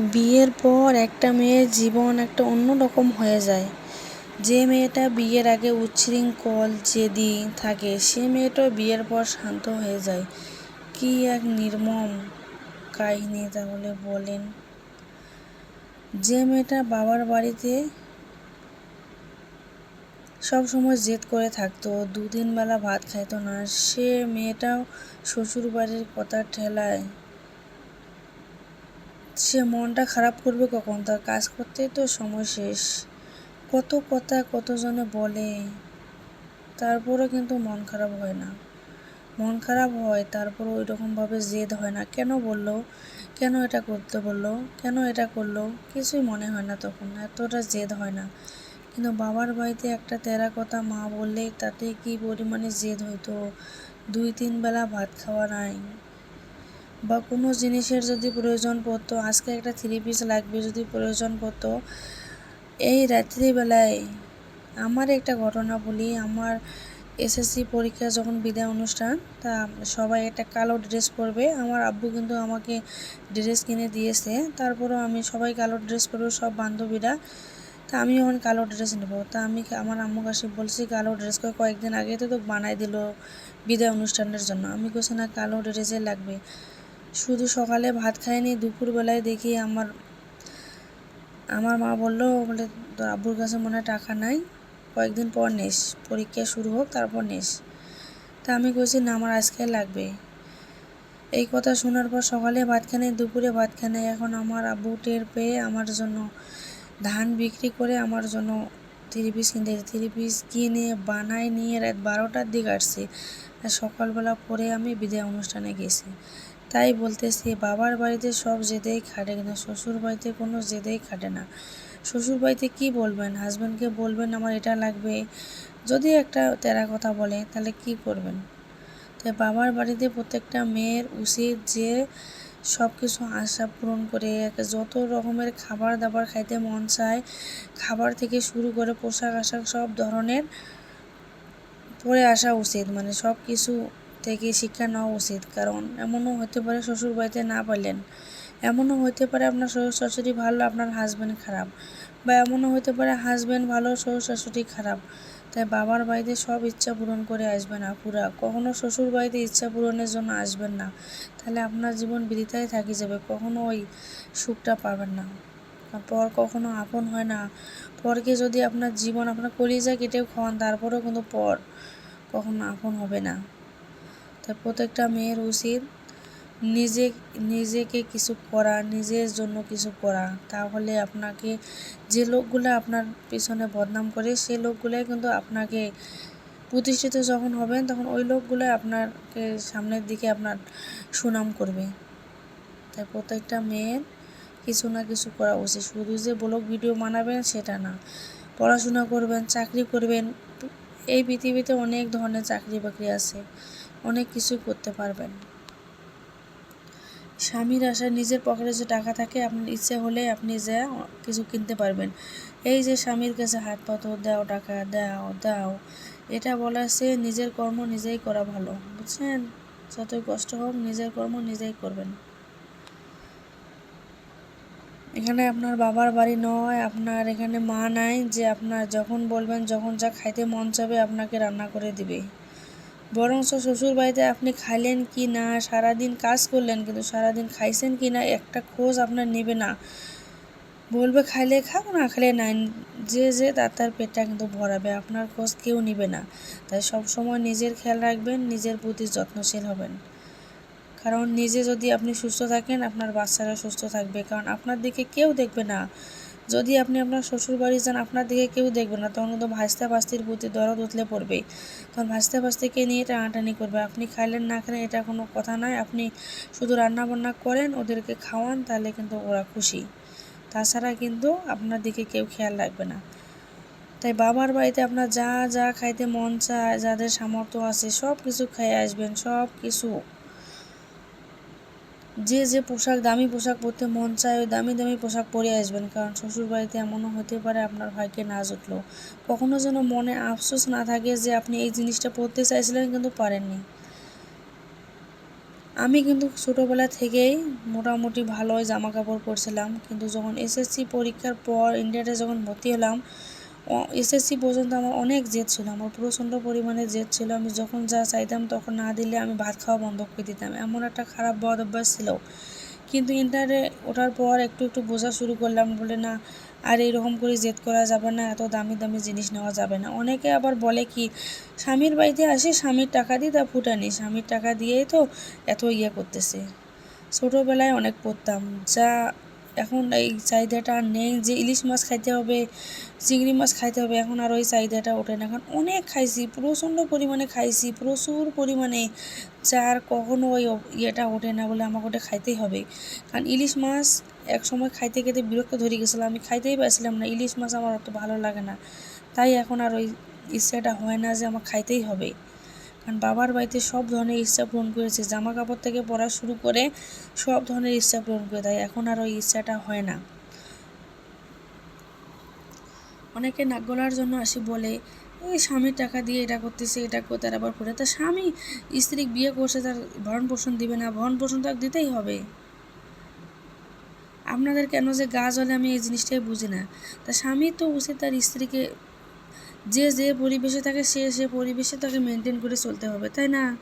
বিয়ের পর একটা মেয়ের জীবন একটা অন্য রকম হয়ে যায়। যে মেয়েটা বিয়ের আগে উচ্ছৃঙ্খল, জেদি থাকে, সে মেয়েটা বিয়ের পর শান্ত হয়ে যায়। কি এক নির্মম কাহিনী তাহলে বলেন। যে মেয়েটা বাবার বাড়িতে সব সময় জেদ করে থাকতো, দুদিন বেলা ভাত খাইতো না, সে মেয়েটাও শ্বশুর বাড়ির কথা ঠেলায়। সে মনটা খারাপ করবে কখন? তার কাজ করতেই তো সময় শেষ। কত কথা কতজনে বলে তারপরে কিন্তু মন খারাপ হয় না। মন খারাপ হয় তারপর ওই রকমভাবে জেদ হয় না। কেন বলল? কেন এটা করতে বলল? কেন এটা করল? কিছুই মনে হয় না তখন, এতটা জেদ হয় না। কিন্তু বাবার বাড়িতে একটা তেরা কথা মা বললেই তাতে কি পরিমাণে জেদ হইতো? দুই তিন বেলা ভাত খাওয়া নাই। বা কোনো জিনিসের যদি প্রয়োজন পড়তো আজকে একটা থ্রি পিস লাগবে যদি প্রয়োজন পড়তো এই রাত্রিবেলায় আমার একটা ঘটনা বলি, আমার এসএসসি পরীক্ষা যখন বিদায় অনুষ্ঠান, তা সবাই একটা কালো ড্রেস পরবে। আমার আব্বু কিন্তু আমাকে ড্রেস কিনে দিয়েছে, তারপরেও আমি সবাই কালো ড্রেস পরবো, সব বান্ধবীরা। তা আমি যখন কালো ড্রেস নেব। তা আমি আমার আম্মু কাছে বলছি, কালো ড্রেস করে, কয়েকদিন আগে তো বানাই দিল বিদায় অনুষ্ঠানের জন্য। আমি কোথাও না, কালো ড্রেসে লাগবে। শুধু সকালে ভাত খাইনি, দুপুরবেলায় দেখি আমার আমার মা বলল, বলে, তোর আব্বুর কাছে মনে টাকা নাই, কয়েকদিন পর নেস, পরীক্ষা শুরু হোক, তারপর নেস। তা আমি কইছি, না, আমার আজকে লাগবে। এই কথা শোনার পর সকালে ভাত খানে দুপুরে ভাত খানে এখন আমার আব্বু টের পেয়ে আমার জন্য ধান বিক্রি করে আমার জন্য থ্রি পিস কিনতে থ্রি পিস কিনে বানাই নিয়ে রাত বারোটার দিকে আসছি। সকালবেলা পরে আমি বিদায় অনুষ্ঠানে গেছি। তাই বলতেছি, বাবার বাড়িতে সব জেদেই খাটে কিন্তু শ্বশুর বাড়িতে কোনো জেদেই খাটে না। শ্বশুর বাড়িতে কী বলবেন? হাজব্যান্ডকে বলবেন, আমার এটা লাগবে। যদি একটা তেরা কথা বলে, তাহলে কি করবেন? তাই বাবার বাড়িতে প্রত্যেকটা মেয়ের উচিত যে সব কিছু আশা পূরণ করে যত রকমের খাবার দাবার খাইতে মন চায়, খাবার থেকে শুরু করে পোশাক আশাক সব ধরনের পরে আসা উচিত। মানে সব কিছু থেকে শিক্ষা নেওয়া উচিত। কারণ এমনও হতে পারে শ্বশুর বাড়িতে না পারলেন। এমনও হতে পারে আপনার শ্বশুর শাশুড়ি ভালো, আপনার হাজব্যান্ড খারাপ। বা এমনও হতে পারে হাজব্যান্ড ভালো শ্বশুর শাশুড়ি খারাপ। তাই বাবার বাড়িতে সব ইচ্ছা পূরণ করে আসবেন আপুরা। কখনো শ্বশুর বাড়িতে ইচ্ছা পূরণের জন্য আসবেন না। তাহলে আপনার জীবন বৃথায় থাকি যাবে। কখনো ওই সুখটা পাবেন না। পর কখনো আপন হয় না। পরকে যদি আপনার জীবন আপনার কলিজা কেটেও খাওয়ান, তারপরেও কিন্তু পর কখনো আপন হবে না। তাই প্রত্যেকটা মেয়ের উচিত নিজে, নিজেকে কিছু করা, নিজের জন্য কিছু করা। তাহলে আপনাকে যে লোকগুলো আপনার পিছনে বদনাম করে, সে লোকগুলোই কিন্তু আপনাকে প্রতিষ্ঠিত যখন হবেন, তখন ওই লোকগুলো আপনাকে সামনের দিকে আপনার সুনাম করবে। তাই প্রত্যেকটা মেয়ের কিছু না কিছু করা উচিত। শুধু যে ব্লগ ভিডিও বানাবেন, সেটা না। পড়াশোনা করবেন, চাকরি করবেন, এই পৃথিবীতে অনেক ধরনের চাকরি বাকরি আছে। অনেক কিছুই করতে পারবেন। স্বামীর আশায় নিজের পকেটে যে টাকা থাকে, আপনার ইচ্ছে হলে আপনি যা কিছু কিনতে পারবেন। এই যে স্বামীর কাছে হাত পাতো দাও টাকা, দাও দাও, এটা বলা সে নিজের কর্ম নিজেই করা ভালো, বুঝছেন? যতই কষ্ট হোক, নিজের কর্ম নিজেই করবেন। এখানে আপনার বাবার বাড়ি নয়, আপনার এখানে মা নাই, যে আপনার যখন বলবেন, যখন যা খাইতে মন চাবে আপনাকে রান্না করে দিবে। বরঞ্চ শ্বশুর বাড়িতে আপনি খাইলেন কি না, সারাদিন কাজ করলেন কিন্তু সারাদিন খাইছেন কি না, একটা খোঁজ আপনার নেবে না। বলবে খাইলে খাও না খাইলে নাই। যে যে তার তার পেটটা কিন্তু ভরাবে, আপনার খোঁজ কেউ নিবে না। তাই সবসময় নিজের খেয়াল রাখবেন, নিজের প্রতি যত্নশীল হবেন। কারণ নিজে যদি আপনি সুস্থ থাকেন, আপনার বাচ্চারা সুস্থ থাকবে। কারণ আপনার দিকে কেউ দেখবে না। যদি আপনি আপনার শ্বশুর বাড়ি যান, আপনার দিকে কেউ দেখবে না। তখন কিন্তু ভাস্তা ভাস্তির প্রতি দরদ উঠলে পড়বে তখন ভাস্তা ভাস্তিকে নিয়ে টানাটানি করবে। আপনি খাইলেন না খেলেন, এটা কোনো কথা নয়। আপনি শুধু রান্না বান্না করেন, ওদেরকে খাওয়ান, তাহলে কিন্তু ওরা খুশি। তাছাড়া কিন্তু আপনার দিকে কেউ খেয়াল রাখবে না। তাই বাবার বাড়িতে আপনার যা যা খাইতে মন চায়, যাদের সামর্থ্য আছে সব কিছু খেয়ে আসবেন সব কিছু যে যে পোশাক, দামি পোশাক পরতে মন চায়, ওই দামি দামি পোশাক পরে আসবেন। কারণ শ্বশুর বাড়িতে এমনও হতে পারে আপনার ভাইকে না জুটলো। কখনো যেন মনে আফসোস না থাকে যে আপনি এই জিনিসটা পরতে চাইছিলেন কিন্তু পারেননি। আমি কিন্তু ছোটোবেলা থেকেই মোটামুটি ভালোই জামা কাপড় পরছিলাম। কিন্তু যখন এসএসসি পরীক্ষার পর ইন্ডিয়াতে যখন ভর্তি হলাম এসএসসি পর্যন্ত আমার অনেক জেদ ছিল, আমার প্রচণ্ড পরিমাণে জেদ ছিল। আমি যখন যা চাইতাম, তখন না দিলে আমি ভাত খাওয়া বন্ধ করে দিতাম। এমন একটা খারাপ বদ অভ্যাস ছিল। কিন্তু ইন্টারে ওঠার পর একটু একটু বোঝা শুরু করলাম, বলে না, আর এরকম করে জেদ করা যাবে না, এত দামি দামি জিনিস নেওয়া যাবে না। অনেকে আবার বলে কি, স্বামীর বাড়িতে আসে, স্বামীর টাকা দিয়ে তা ফুটানি, স্বামীর টাকা দিয়েই তো এত ইয়ে করতেছে। ছোটোবেলায় অনেক পড়তাম, যা এখন এই চাহিদাটা আর নেই। যে ইলিশ মাছ খাইতে হবে, চিংড়ি মাছ খাইতে হবে, এখন আর ওই চাহিদাটা ওঠে না। এখন অনেক খাইছি, প্রচণ্ড পরিমাণে খাইছি, প্রচুর পরিমাণে, যার কখনো ওই ইয়েটা ওঠে না বলে আমাকে ওটা খাইতেই হবে। কারণ ইলিশ মাছ এক সময় খাইতে খেতে বিরক্ত ধরে গেছিলাম, আমি খাইতেই পারছিলাম না। ইলিশ মাছ আমার অত ভালো লাগে না। তাই এখন আর ওই ইচ্ছাটা হয় না যে আমার খাইতেই হবে। কারণ বাবার বাড়িতে সব ধরনের ইচ্ছা পূরণ করেছে। জামা কাপড় থেকে পড়া শুরু করে সব ধরনের ইচ্ছা পূরণ করে দেয়। এখন আর ওই ইচ্ছাটা হয় না। অনেকে নাক গলার জন্য আসি বলে এই স্বামীর টাকা দিয়ে এটা করতেছে, এটা করতে আর আবার করে। তা স্বামী স্ত্রী বিয়ে করছে, তার ভরণ পোষণ দিবে না। ভরণ পোষণ তার দিতেই হবে। আপনাদের কেন যে গা জ্বলে আমি এই জিনিসটাই বুঝি না। তা স্বামী তো উচিত তার স্ত্রীকে যে যে পরিবেশে থাকে সে সে পরিবেশে তাকে মেনটেন করে চলতে হবে, তাই না?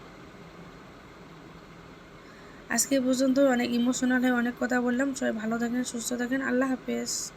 আজকে পর্যন্ত অনেক ইমোশনাল হয়ে অনেক কথা বললাম, সবাই ভালো থাকেন, সুস্থ থাকেন, আল্লাহ হাফেজ।